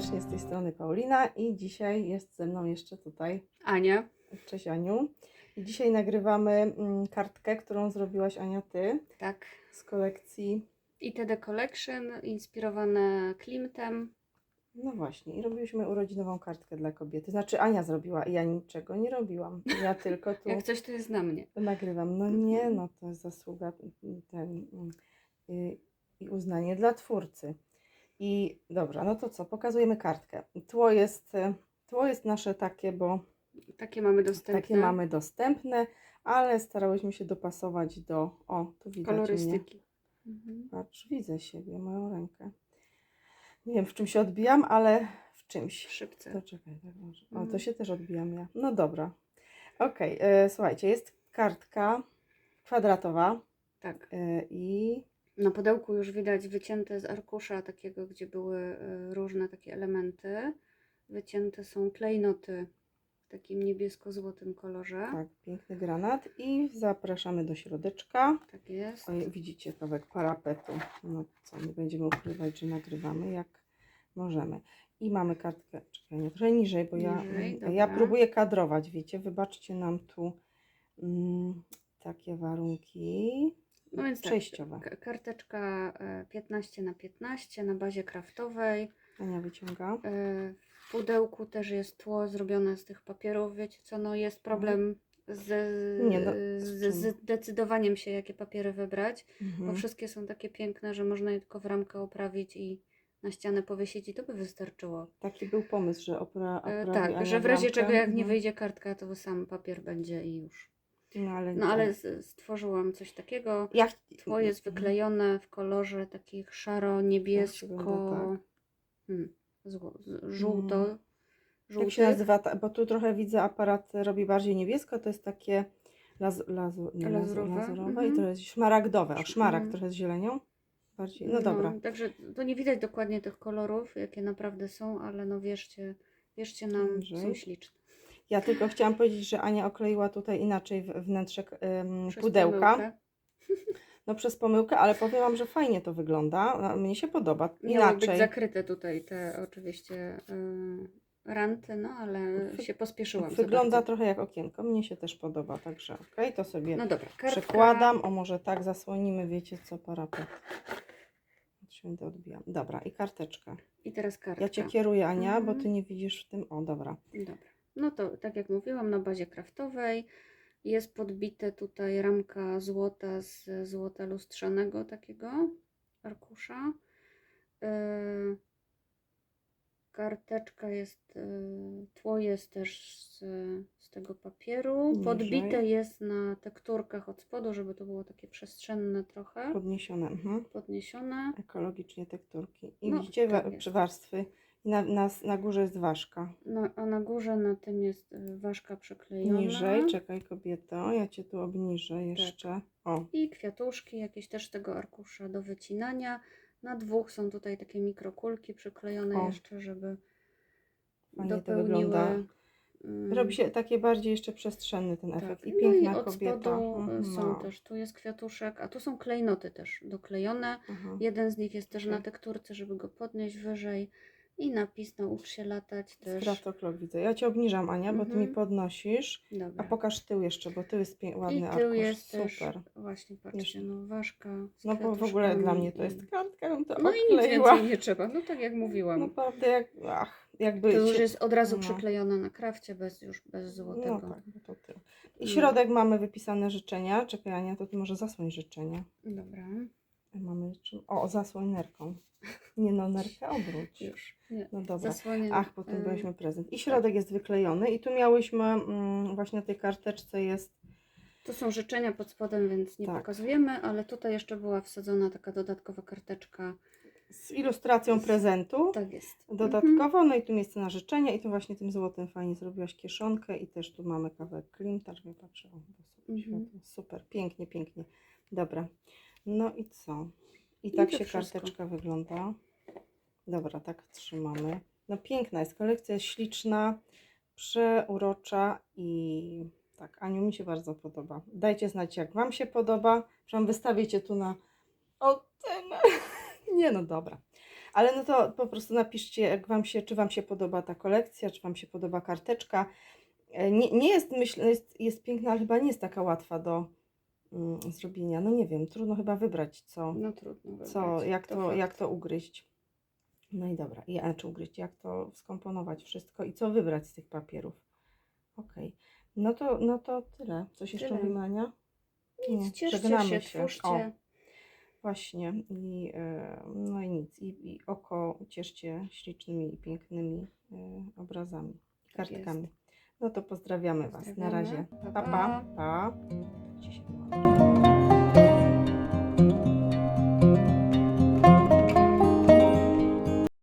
serdecznie, z tej strony Paulina i dzisiaj jest ze mną jeszcze tutaj Ania. Cześć Aniu. I dzisiaj nagrywamy mm, kartkę, którą zrobiłaś Ania Ty Tak. z kolekcji. ITD Collection, inspirowane Klimtem. No właśnie, i robiliśmy urodzinową kartkę dla kobiety. Znaczy Ania zrobiła i ja niczego nie robiłam. Ja tylko tu Jak coś to jest na mnie. nagrywam. No nie, no to jest zasługa mm, ten, mm, y, i uznanie dla twórcy. I dobra, no to co, pokazujemy kartkę. Tło jest, y, tło jest nasze takie, bo Takie mamy dostępne. Takie mamy dostępne, ale starałyśmy się dopasować do. O, tu widać mnie. kolorystyki. Mhm. Patrz, widzę siebie, moją rękę. Nie wiem, w czym się odbijam, ale w W czymś. szybce. To czekaj, tak może. O, to Mhm. się też odbijam ja. No dobra. Okej, e, słuchajcie, jest kartka kwadratowa Tak. e, i Na pudełku już widać wycięte z arkusza takiego, gdzie były y, różne takie elementy. Wycięte są klejnoty w takim niebiesko-złotym kolorze. tak, piękny granat i zapraszamy do środeczka. Tak jest. Widzicie kawałek parapetu. No co, nie będziemy ukrywać, że nagrywamy jak możemy. I mamy kartkę, czekaj, nie, trochę niżej, bo ja, Niżej, ja dobra. próbuję kadrować, wiecie, wybaczcie nam tu mm, takie warunki No więc tak, przejściowe. karteczka e, 15 na 15 na bazie kraftowej. Ania wyciąga. E, W pudełku też jest tło zrobione z tych papierów. Wiecie co, no jest problem z, Nie, no, z z, decydowaniem się, jakie papiery wybrać, bo Mhm. wszystkie są takie piękne, że można je tylko w ramkę oprawić i na ścianę powiesić i to by wystarczyło. Taki był pomysł, że opra, E, tak, że w w razie ramkę. czego jak nie Mhm. wyjdzie kartka, to sam papier będzie i już. No ale, No ale z- stworzyłam coś takiego. ja ch- Tło jest wyklejone w kolorze takich szaro-niebiesko, wygląda tak. hmm, zło- z- żółto. Jak żółty. się nazywa, ta- bo tu trochę widzę aparat robi bardziej niebiesko, to jest takie laz, lazu, nie, lazu, Lazurowe, lazurowe mhm. i to jest szmaragdowe, o szmaragd Mhm. trochę z zielenią. Bardziej, no dobra. Także to nie widać dokładnie tych kolorów, jakie naprawdę są, ale no wierzcie, wierzcie nam, są śliczne. Ja tylko chciałam powiedzieć, że Ania okleiła tutaj inaczej wnętrze Przez pudełka, pomyłkę. no przez pomyłkę, ale powiem Wam, że fajnie to wygląda, No, mnie się podoba, Miały być inaczej. zakryte tutaj te oczywiście y, ranty, no ale Wy- się pospieszyłam. Wygląda trochę jak okienko, mnie się też podoba, także okej, to sobie No dobra, kartka. przekładam, o może tak zasłonimy, wiecie co, parapet. Się będę odbijam. Dobra, i karteczka. I teraz kartka. Ja Cię kieruję, Ania, bo Mhm. Ty nie widzisz w tym. O, dobra. Dobra. No to tak jak mówiłam, na bazie kraftowej jest podbite tutaj ramka złota z złota lustrzanego takiego arkusza. Yy, karteczka jest, yy, tło jest też z, z tego papieru. Niżej. Podbite jest na tekturkach od spodu, żeby to było takie przestrzenne trochę, Podniesione. Mhm. podniesione. Ekologicznie tekturki. I No, widzicie tak wa- warstwy. Na, na, na górze jest ważka. No, a na górze na tym jest yy, ważka przyklejona. Niżej, czekaj kobieto, ja Cię tu obniżę Tak. jeszcze. O, I kwiatuszki jakieś też tego arkusza do wycinania. Na dwóch są tutaj takie mikrokulki przyklejone O. jeszcze, żeby Fajnie to dopełniły. wygląda. mm, robi się takie bardziej jeszcze przestrzenny ten tak. efekt. I No piękna i od kobieta. spodu y, Mhm. są też, tu jest kwiatuszek, a tu są klejnoty też doklejone. Aha. Jeden z nich jest też na tekturce, żeby go podnieść wyżej. I napis naucz się latać też. Stratoklok widzę. Ja Cię obniżam, Ania, bo Ty mi Mhm. podnosisz. A Dobra. pokaż tył jeszcze, bo tył jest pie- ładny I tył arkusz. jest też, Super. właśnie patrzcie, Jeszcze. no ważka z No bo w ogóle dla kwiatuszkami mnie to i- jest kartka, bym to No i nic okleiła. więcej nie trzeba, no tak jak mówiłam. Naprawdę jak, ach, jakby To już się- jest od razu no. przyklejone na krawcie, bez już bez złotego. No tak, bo to tył. I No. środek mamy wypisane życzenia. Czekaj Ania, to ty może zasłoń życzenia. Dobra, Mamy czym? O, zasłoń nerką. Nie no, nerkę obróć. już. Nie. No dobra. Zasłonię. Ach, potem y, byliśmy prezent. I środek jest wyklejony. I tu miałyśmy, mm, właśnie na tej karteczce jest, To są życzenia pod spodem, więc nie Tak. pokazujemy, ale tutaj jeszcze była wsadzona taka dodatkowa karteczka. z ilustracją prezentu. Tak jest. Mhm. Dodatkowo, no i tu miejsce na życzenia i tu właśnie tym złotym fajnie zrobiłaś kieszonkę i też tu mamy kawałek klimta, żeby sobie Mhm. super, pięknie, pięknie. Dobra, no i co? I I tak się wszystko. karteczka wygląda. Dobra, tak trzymamy. No piękna jest, kolekcja jest śliczna, przeurocza i tak, Aniu mi się bardzo podoba. Dajcie znać jak Wam się podoba, przynajmniej wystawię Cię tu na ocenę. Nie no, dobra. Ale no to po prostu napiszcie, jak wam się, czy Wam się podoba ta kolekcja, czy Wam się podoba karteczka. E, Nie, nie jest, myślę, jest, jest piękna, ale chyba nie jest taka łatwa do zrobienia. No nie wiem, trudno chyba wybrać, co, No trudno wybrać. co jak, to, fakt. jak to ugryźć. No i dobra, i, a, czy ugryźć, jak to skomponować wszystko i co wybrać z tych papierów. Okej, no, to, no to tyle. Coś jeszcze Tyle. mówimy, Ania? Nic, cieszcie żegnamy się, się. twórzcie. O. Właśnie, i, e, no i nic, i, i oko cieszcie ślicznymi i pięknymi e, obrazami, Tak kartkami. No to pozdrawiamy Was. Na Pozdrawiamy. razie. Pa, Pa, pa. pa. Pa. Ci się wyłączy.